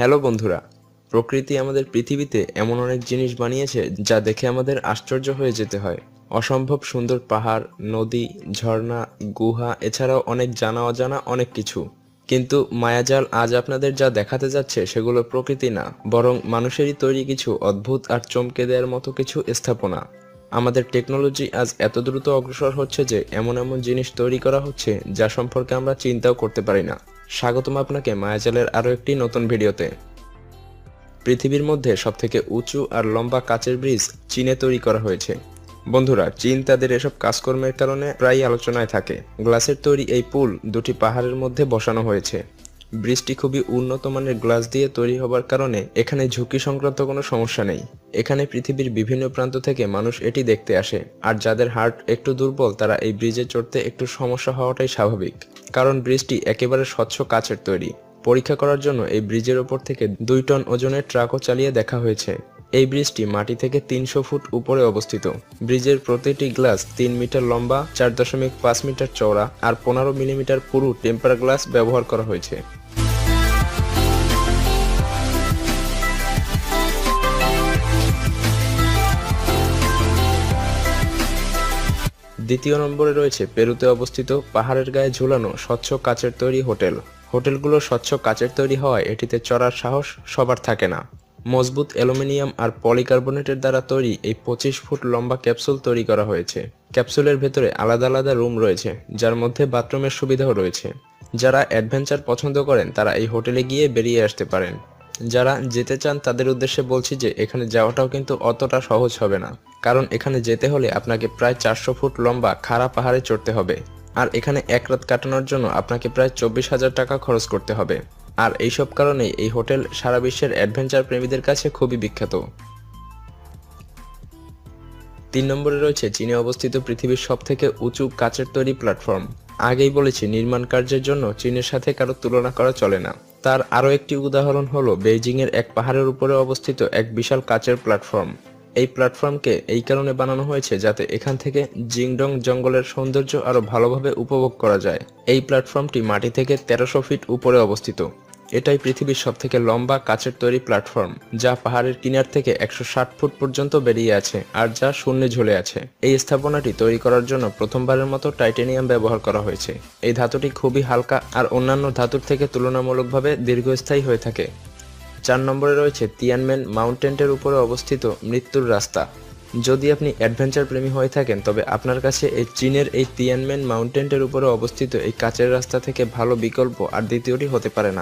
Hello বন্ধুরা, প্রকৃতি আমাদের পৃথিবীতে এমন অনেক জিনিস বানিয়েছে যা দেখে আমাদের আশ্চর্য হয়ে যেতে হয়। অসম্ভব সুন্দর পাহাড়, নদী, ঝর্ণা, গুহা, এছাড়াও অনেক জানা অজানা অনেক কিছু। কিন্তু মায়াজাল আজ আপনাদের যা দেখাতে যাচ্ছে সেগুলো প্রকৃতি না, বরং মানুষেরই তৈরি কিছু অদ্ভুত আর চমকে দেওয়ার মতো কিছু স্থাপনা। আমাদের টেকনোলজি আজ এত দ্রুত অগ্রসর হচ্ছে যে এমন এমন জিনিস তৈরি করা হচ্ছে যা সম্পর্কে আমরা চিন্তাও করতে পারি না। স্বাগতম আপনাকে মায়াজালের আরও একটি নতুন ভিডিওতে। পৃথিবীর মধ্যে সবথেকে উঁচু আর লম্বা কাচের ব্রিজ চীনে তৈরি করা হয়েছে। বন্ধুরা, চীন তাদের এসব কাজকর্মের কারণে প্রায় আলোচনায় থাকে। গ্লাসের তৈরি এই পুল দুটি পাহাড়ের মধ্যে বসানো হয়েছে। ব্রিজটি খুবই উন্নত মানের গ্লাস দিয়ে তৈরি হবার কারণে এখানে ঝুঁকি সংক্রান্ত কোনো সমস্যা নেই। এখানে পৃথিবীর বিভিন্ন প্রান্ত থেকে মানুষ এটি দেখতে আসে, আর যাদের হার্ট একটু দুর্বল, তারা এই ব্রিজে চড়তে একটু সমস্যা হওয়াটাই স্বাভাবিক। কারণ ব্রিজটি একেবারে স্বচ্ছ কাচের তৈরি। পরীক্ষা করার জন্য এই ব্রিজের ওপর থেকে দুই টন ওজনের ট্রাকও চালিয়ে দেখা হয়েছে। এই ব্রিজটি মাটি থেকে তিনশো ফুট উপরে অবস্থিত। ব্রিজের প্রতিটি গ্লাস তিন মিটার লম্বা, চার দশমিক পাঁচ মিটার চওড়া, আর পনেরো মিলিমিটার পুরু টেম্পার গ্লাস ব্যবহার করা হয়েছে। দ্বিতীয় নম্বরে রয়েছে পেরুতে অবস্থিত পাহাড়ের গায়ে ঝুলানো স্বচ্ছ কাচের তৈরি হোটেল। হোটেলগুলো স্বচ্ছ কাচের তৈরি হওয়ায় এটিতে চড়ার সাহস সবার থাকে না। মজবুত অ্যালুমিনিয়াম আর পলিকার্বনেটের দ্বারা তৈরি এই পঁচিশ ফুট লম্বা ক্যাপসুল তৈরি করা হয়েছে। ক্যাপসুলের ভেতরে আলাদা আলাদা রুম রয়েছে, যার মধ্যে বাথরুমের সুবিধাও রয়েছে। যারা অ্যাডভেঞ্চার পছন্দ করেন, তারা এই হোটেলে গিয়ে বেরিয়ে আসতে পারেন। যারা যেতে চান তাদের উদ্দেশ্যে বলছি যে এখানে যাওয়াটাও কিন্তু অতটা সহজ হবে না। কারণ এখানে যেতে হলে আপনাকে প্রায় চারশো ফুট লম্বা খাড়া পাহাড়ে চড়তে হবে। আর এখানে এক রাত কাটানোর জন্য আপনাকে প্রায় চব্বিশ হাজার টাকা খরচ করতে হবে। আর এইসব কারণেই এই হোটেল সারা বিশ্বের অ্যাডভেঞ্চার প্রেমীদের কাছে খুবই বিখ্যাত। তিন নম্বরে রয়েছে চীনে অবস্থিত পৃথিবীর সবথেকে উঁচু কাচের তৈরি প্ল্যাটফর্ম। আগেই বলেছি, নির্মাণ কার্যের জন্য চীনের সাথে কারও তুলনা করা চলে না। তার আরও একটি উদাহরণ হল বেইজিংয়ের এক পাহাড়ের উপরে অবস্থিত এক বিশাল কাচের প্ল্যাটফর্ম। এই প্ল্যাটফর্মকে এই কারণে বানানো হয়েছে যাতে এখান থেকে জিংডং জঙ্গলের সৌন্দর্য আরও ভালোভাবে উপভোগ করা যায়। এই প্ল্যাটফর্মটি মাটি থেকে তেরোশো ফিট উপরে অবস্থিত। এটাই পৃথিবীর সবথেকে লম্বা কাচের তৈরি প্ল্যাটফর্ম, যা পাহাড়ের কিনার থেকে একশো ষাট ফুট পর্যন্ত বেরিয়ে আছে আর যা শূন্যে ঝুলে আছে। এই স্থাপনাটি তৈরি করার জন্য প্রথমবারের মতো টাইটেনিয়াম ব্যবহার করা হয়েছে। এই ধাতুটি খুবই হালকা আর অন্যান্য ধাতুর থেকে তুলনামূলকভাবে দীর্ঘস্থায়ী হয়ে থাকে। চার নম্বরে রয়েছে তিয়ানমেন মাউন্টেনটের উপরে অবস্থিত মৃত্যুর রাস্তা। যদি আপনি অ্যাডভেঞ্চার প্রেমী হয়ে থাকেন, তবে আপনার কাছে এই চীনের এই তিয়ানমেন মাউন্টেনটের উপরে অবস্থিত এই কাচের রাস্তা থেকে ভালো বিকল্প আর দ্বিতীয়টি হতে পারে না।